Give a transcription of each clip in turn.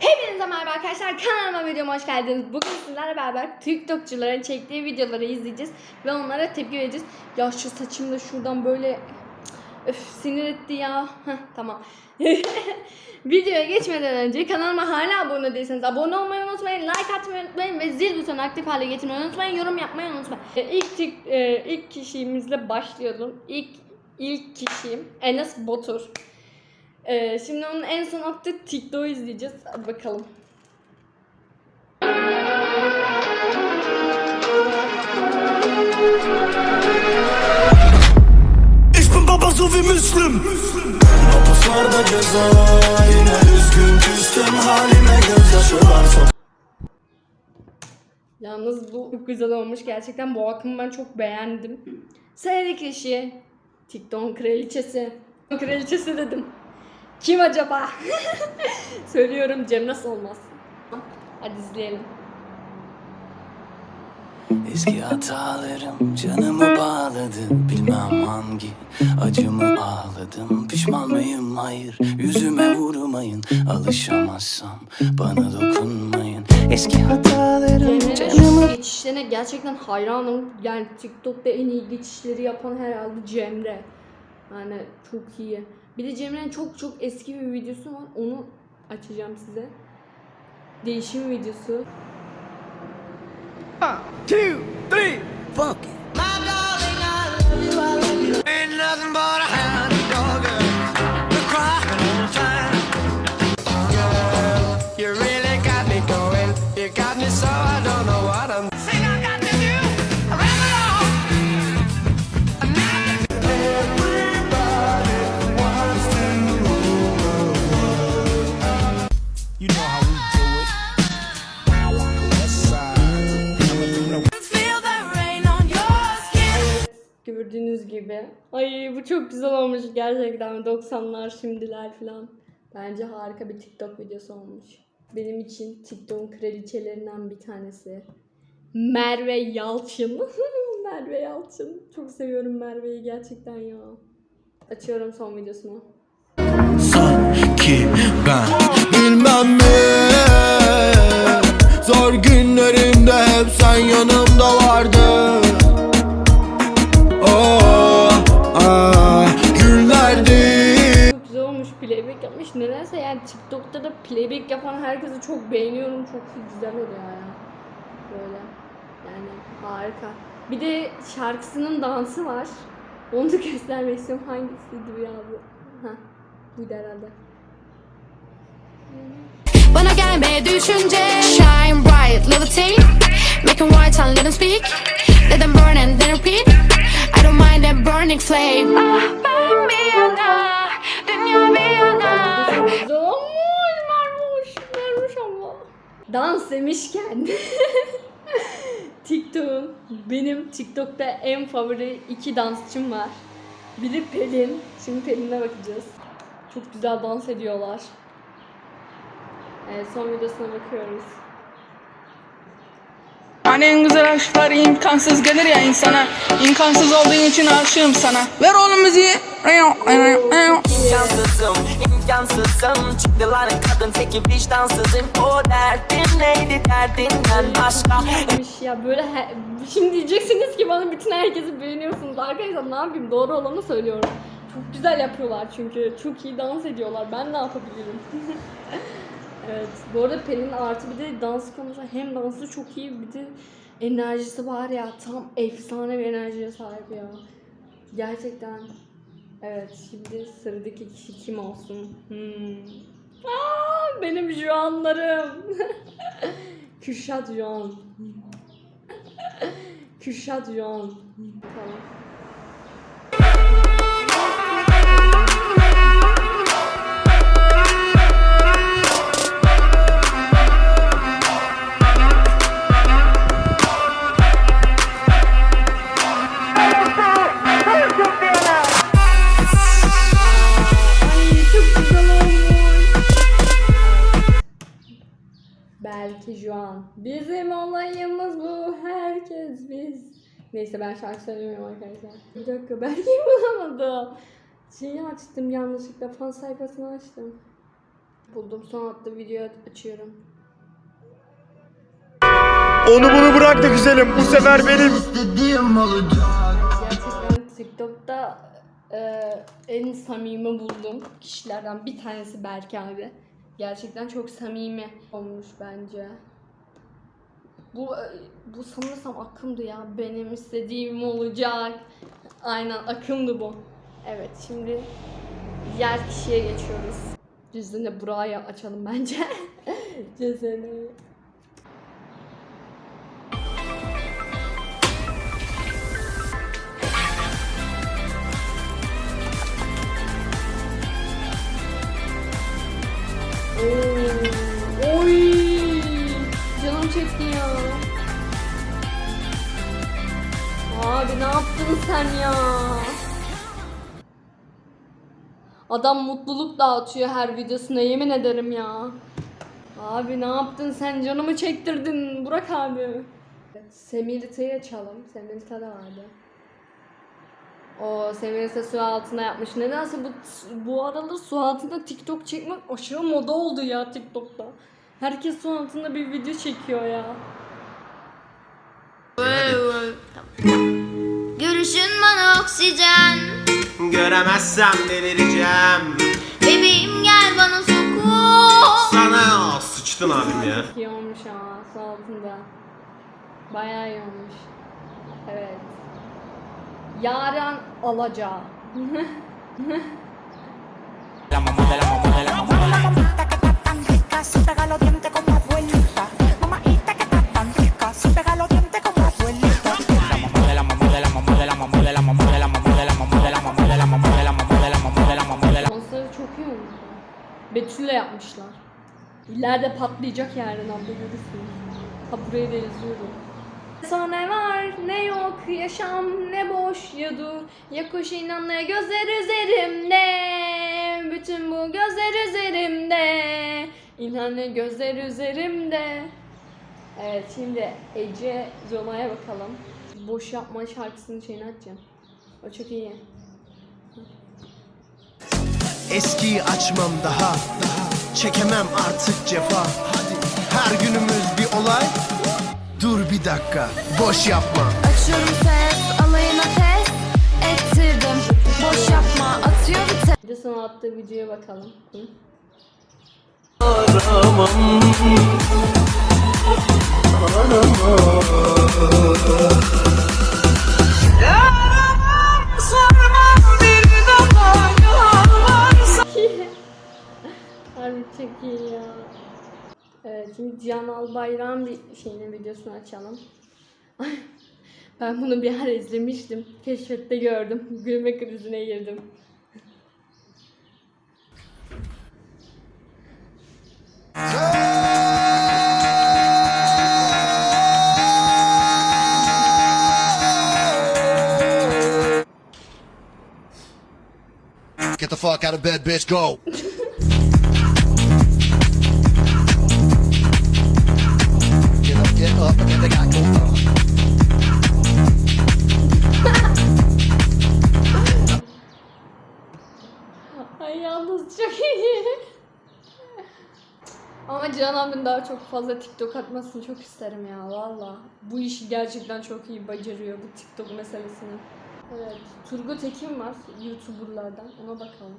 Hepinize merhaba arkadaşlar kanalıma videoma hoş geldiniz. Bugün sizlerle beraber TikTokçuların çektiği videoları izleyeceğiz ve onlara tepki vereceğiz. Ya şu saçım da şuradan böyle öf sinir etti ya. Heh, tamam. Videoya geçmeden önce kanalıma hala abone değilseniz abone olmayı unutmayın, like atmayı unutmayın ve zil butonunu aktif hale getirmeyi unutmayın, yorum yapmayı unutmayın. E, İlk tik- e, ilk kişimizle başlayalım. İlk ilk kişim Enes Batur. Ee, şimdi onun en son attığı TikTok'u izleyeceğiz. Hadi bakalım. Ich bin Baba so wie Müslüm Papazlarda ceza Yine üzgün küstüm halime gözyaşı var Yalnız bu çok güzel olmuş. Gerçekten bu akımı ben çok beğendim. Sıradaki kişi TikTok kraliçesi. Kraliçesi dedim. Kim acaba? Söylüyorum Cem nasıl olmaz. Hadi izleyelim. Eski hatalarım canımı bağladı Bilmem hangi acımı ağladım Pişman mıyım hayır yüzüme vurmayın Alışamazsam bana dokunmayın Eski hatalarım canımı geçişlerine gerçekten hayranım. Yani TikTok'ta en iyi geçişleri yapan herhalde Cemre. Yani çok iyi. Bir de Cemre'nin çok çok eski bir videosu var. Onu açacağım size. Değişim videosu. two, three, funk it gibi. Ay bu çok güzel olmuş gerçekten. 90'lar şimdiler falan. Bence harika bir TikTok videosu olmuş. Benim için TikTok'un kraliçelerinden bir tanesi. Merve Yalçın. Merve Yalçın. Çok seviyorum Merve'yi gerçekten ya. Açıyorum son videosunu. Sanki ben bilmem mi Zor günlerimde hep sen yanımda yapmış. Nedense yani TikTok'ta da playback yapan herkesi çok beğeniyorum. Çok güzel oluyor ya. Böyle. Yani harika. Bir de şarkısının dansı var. Onu da göstermek istiyorum. Hangisiydi ya bu? Heh. Buydu herhalde. Bana gelmeye düşünce Shine bright levitate Make them white and let them speak Let them burn and then repeat I don't mind that burning flame Ah, ben bir yana Dünya bir yana Dans demişken. TikTok'un benim TikTok'ta en favori iki dansçım var. Biri Pelin. Şimdi Pelin'e bakacağız. Çok güzel dans ediyorlar. Evet, son videosuna bakıyoruz. Hani en güzel aşklar imkansız gelir ya insana. İmkansız olduğun için aşığım sana. Ver oğlum müziği. İmkansızım, imkansızım. Çıktı lan kadın teki vicdansızım. O derdin neydi derdinden başka? Ya böyle he- şimdi diyeceksiniz ki bana bütün herkesi beğeniyorsunuz. Arkadaşlar ne yapayım? Doğru olanı söylüyorum. Çok güzel yapıyorlar çünkü. Çok iyi dans ediyorlar. Ben ne yapabilirim. evet bu arada Pelin artı bir de dans konusu hem dansı çok iyi bir de enerjisi var ya tam efsane bir enerjiye sahip ya. Gerçekten. Evet şimdi sıradaki kişi kim olsun? Hmm. Aa, benim Juanlarım. Kürşat Juan. Kürşat Juan. Tamam. Neyse ben şarkı söylemiyorum arkadaşlar. Bir dakika belki bulamadım. Şeyi açtım yanlışlıkla fan sayfasını açtım. Buldum son adlı video açıyorum. Onu bunu bırak da güzelim bu sefer benim Gerçekten TikTok'ta e, en samimi bulduğum kişilerden bir tanesi Berk abi. Gerçekten çok samimi olmuş bence. Bu e, bu sanırsam akımdı ya. Benim istediğim olacak. Aynen akımdı bu. Evet şimdi diğer kişiye geçiyoruz. Cüzdanı buraya açalım bence. Cüzdanı. Oo, çekti ya. Abi ne yaptın sen ya? Adam mutluluk dağıtıyor her videosuna yemin ederim ya. Abi ne yaptın sen canımı çektirdin Burak abi. Semirita'yı açalım. Semirita da vardı. O Semirita su altına yapmış. Nedense bu bu aralar su altında TikTok çekmek aşırı moda oldu ya TikTok'ta. Herkes su altında bir video çekiyor ya. Görüşün bana oksijen Göremezsem delireceğim Bebeğim gel bana sokul Sana sıçtın abim ya İyi olmuş ama su altında. Bayağı iyi olmuş. Evet. Yaren alacağı. rica, çok iyi olmuş. Betül'le yapmışlar. İleride patlayacak abla görürsünüz. Ha buraya da yazıyorum. Sana ne var ne yok yaşam ne boş ya dur ya koş inan ne gözler üzerimde bütün bu gözler üzerimde inan ne gözler üzerimde. Evet şimdi Ece Zoma'ya bakalım. Boş yapma şarkısının şeyini açacağım O çok iyi. Eskiyi açmam daha Çekemem artık cefa. Her günümüz bir olay. Dur bir dakika boş yapma. Açıyorum ses alayına test ettirdim. Boş yapma atıyor vites Bir de sana attığı videoya bakalım. Hı? Harbi çok iyi ya. Şimdi Cihan Albayrak'ın bir şeyinin videosunu açalım. ben bunu bir ara izlemiştim. Keşfette gördüm. Gülme krizine girdim. Get the fuck out of bed bitch. Go. Get up get up and they got go Ama Cihan abinin daha çok fazla TikTok atmasını çok isterim ya valla. Bu işi gerçekten çok iyi beceriyor bu TikTok meselesini. Evet, Turgut Ekim var YouTuber'lardan ona bakalım.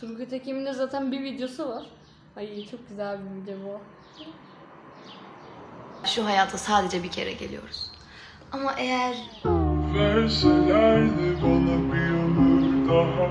Turgut Ekim'in de zaten bir videosu var. Ay çok güzel bir video bu. Şu hayata sadece bir kere geliyoruz Ama eğer Verselerdi bana bir ömür daha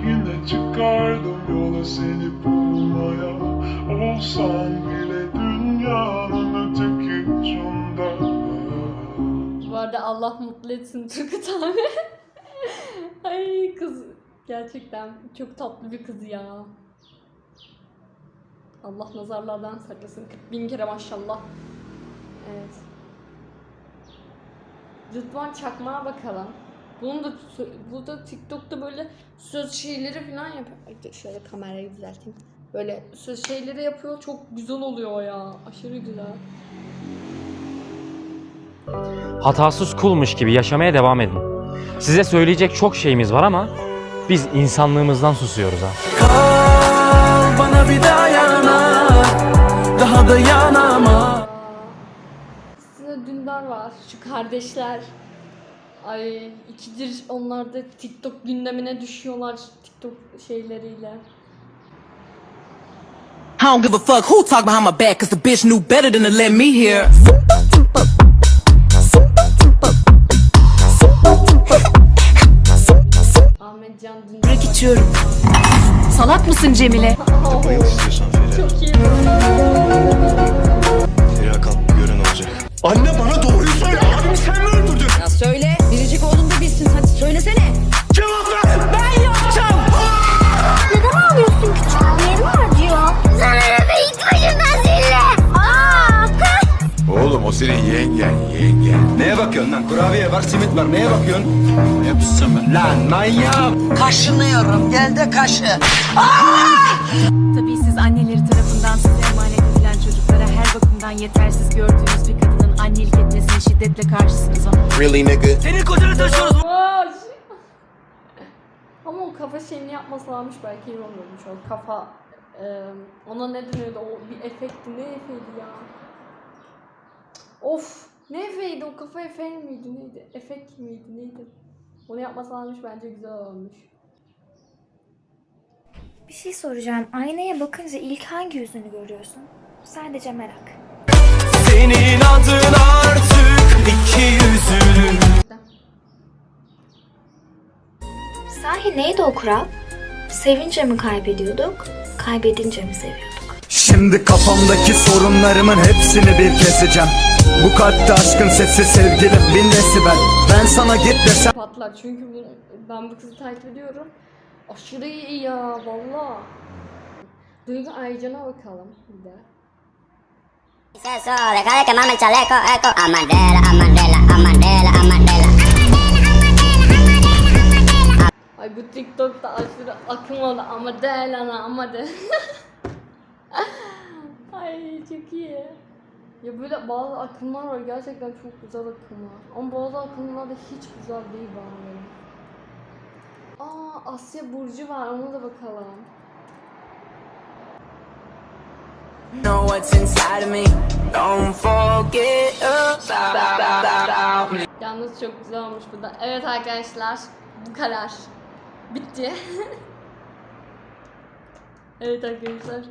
Yine çıkardım yola seni bulmaya Olsam bile dünyanın öteki ucunda Bu arada Allah mutlu etsin Turgut abi. Ay kız gerçekten çok tatlı bir kız ya. Allah nazarlardan saklasın. 40 bin kere maşallah. Evet. Rıdvan Çakmağa bakalım. Bunu da bu da TikTok'ta böyle söz şeyleri falan yapıyor. Şöyle kamerayı düzelteyim. Böyle söz şeyleri yapıyor. Çok güzel oluyor ya. Aşırı güzel. hatasız kulmuş gibi yaşamaya devam edin. Size söyleyecek çok şeyimiz var ama biz insanlığımızdan susuyoruz ha. Kal bana bir dayanak Daha dayanamam Size Dündar var. Şu kardeşler. Ay ikidir onlar da TikTok gündemine düşüyorlar TikTok şeyleriyle. I don't give a fuck who talk behind my back Cause the bitch knew better than to let me hear var. içiyorum. Salak mısın Cemile? Bayıl istiyorsan Feriha. Çok iyi. Feriha kalk gören olacak. Anne bana doğruyu söyle. Abimi sen mi bakıyorsun lan? Kurabiye var, simit var. Neye bakıyorsun? Ne yapıyorsun ben? Lan manyağım. Kaşınıyorum gel de kaşı Tabii siz anneleri tarafından size emanet edilen çocuklara her bakımdan yetersiz gördüğünüz bir kadının annelik etmesine şiddetle karşısınız Really nigga? Senin kocanı taşıyoruz! Ama o kafa şeyini yapmasalarmış belki iyi olurmuş o kafa e, ona ne deniyordu o bir efekti ne efeydi ya Of ne efeydi o kafa efeği miydi neydi efekt miydi neydi onu yapmasalarmış bence güzel olmuş Bir şey soracağım. Aynaya bakınca ilk hangi yüzünü görüyorsun? Sadece merak. Senin adın artık iki yüzlü Sahi neydi o kural? Sevince mi kaybediyorduk? Kaybedince mi seviyorduk? Şimdi kafamdaki sorunlarımın hepsini bir keseceğim. Bu kalpte aşkın sesi sevgilim bin desibel Ben? Sana git desem patlar. Çünkü bu, ben bu kızı takip ediyorum. Aşırı iyi ya valla Duygu Aycan'a bakalım bir de. Eso, deja de quemarme el chaleco, eco. Amandela, Amandela, Amandela, Amandela. Ay bu TikTok'ta aşırı akım oldu. Ama değil ana ama de. Ay çok iyi. Ya böyle bazı akımlar var gerçekten çok güzel akımlar. Ama bazı akımlar da hiç güzel değil bana göre. Aa Asya Burcu var ona da bakalım. Know what's inside of me Don't forget about me Yalnız çok güzel olmuş bu da. Evet arkadaşlar bu kadar. Bitti. evet arkadaşlar.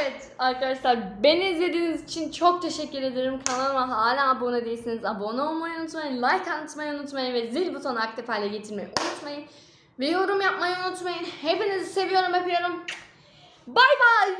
Evet arkadaşlar beni izlediğiniz için çok teşekkür ederim. Kanalıma hala abone değilseniz abone olmayı unutmayın. Like atmayı unutmayın ve zil butonu aktif hale getirmeyi unutmayın. Ve yorum yapmayı unutmayın. Hepinizi seviyorum öpüyorum. Bay bay.